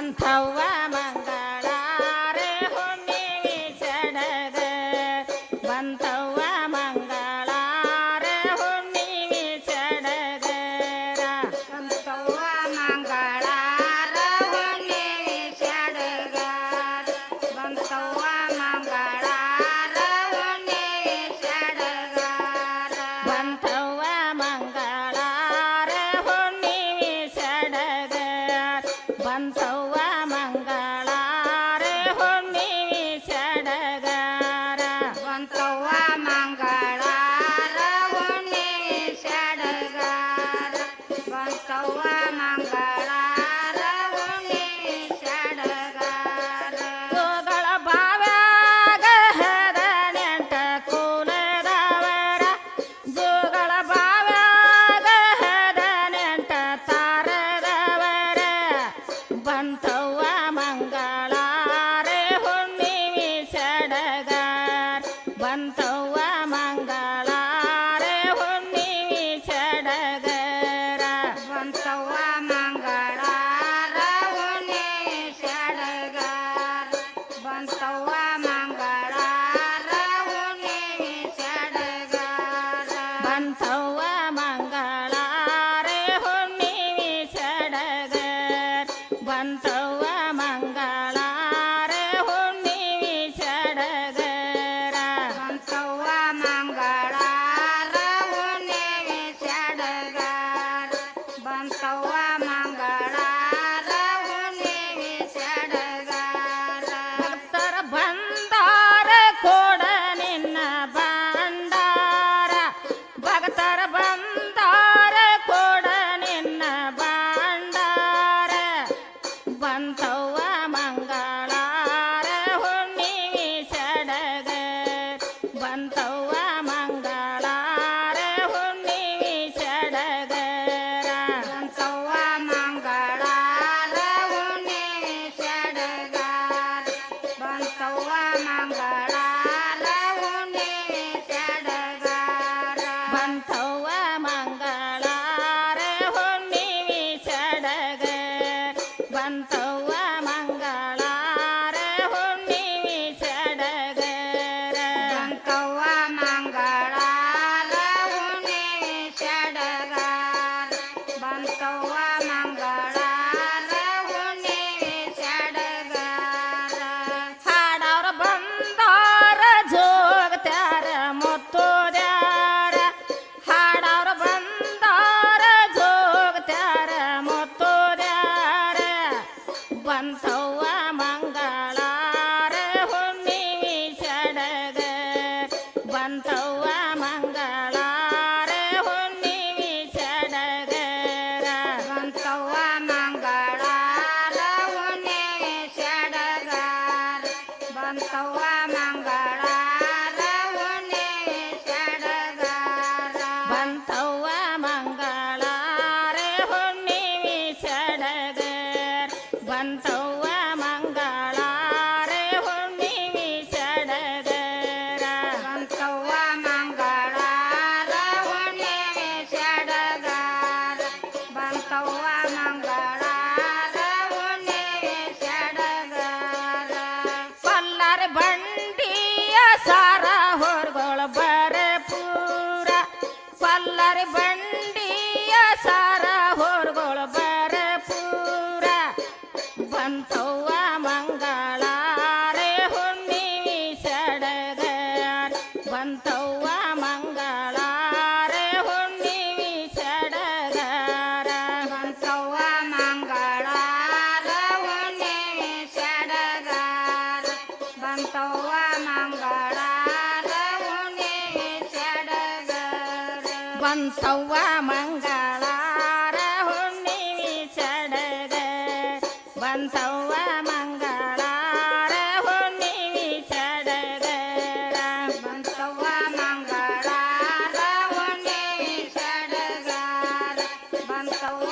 กันเทวามา ಬಂತವ್ವ ಮಂಗಳಾರೆ ಹುಣ್ಣಿಮೆ ಸಡಗರ ಬಂತವ್ವ ಮಂಗಳಾರ ಹುಣ್ಣಿಮೆ ಸಡಗರ ಬಂತವ್ವ ಮಂಗಳಾರ ಹುಣ್ಣಿಮೆ ಸಡಗರ ಬಂತವ್ವ ಅಂತವ್ವ ಮಂಗಳ ಬಂಡಿಯ ಸಾರ ಹೊರಗೋಳ ಬರೆ ಪೂರ ಕೊಲ್ಲಾರ ಬಂಡಿ ಬಂತವ್ವ ಮಂಗಳಾರ ಹುಣ್ಣಿವಿ ಚಡಗ ಬಂತವ್ವ ಮಂಗಳಾರ ಹುಣ್ಣಿವಿ ಚಡಗ ಬಂತವ್ವ ಮಂಗಳಾರ ಹುಣ್ಣಿವಿ ಚಡಗಾರ ಬಂತವ್ವ